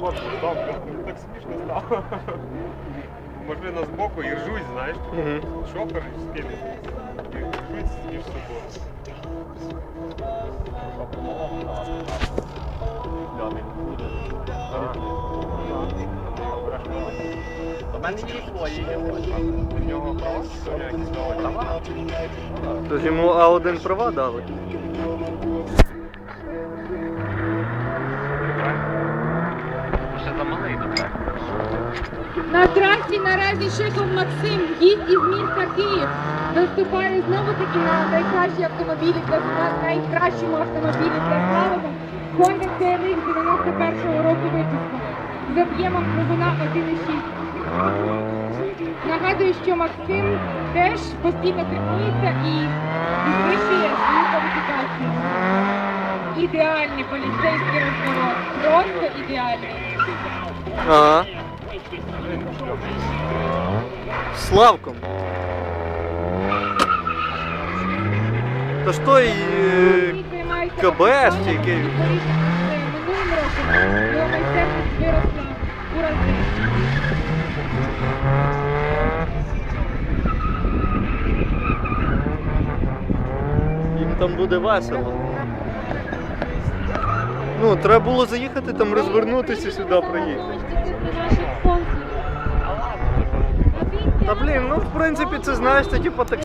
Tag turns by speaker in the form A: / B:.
A: От, добре, так смішно стало. Машина збоку і ржуть, знаєш.
B: Угу.
A: Шофер і скине. І ржуть між собою.
C: У мене є свої, є
A: У нього права, що якісь права.
B: Тож йому А1 права дали.
D: На трасі наразі Шихов Максим, гість із міста Київ, виступає знову таки на найкращі автомобілі для на найкращому автомобілі для слалому Honda CRX 91-го року випуску з об'ємом двигуна 1,6. Нагадую, що Максим теж постійно тренується і підвищує свою кваліфікацію. Ідеальний поліцейський розворот, просто ідеальний.
B: Ага. Славком. Та ж той е, КБС чи який? Їм там буде весело. Ну, треба було заїхати там, розвернутися сюди, приїхати. Та блін, ну в принципі це знаєш, це типу так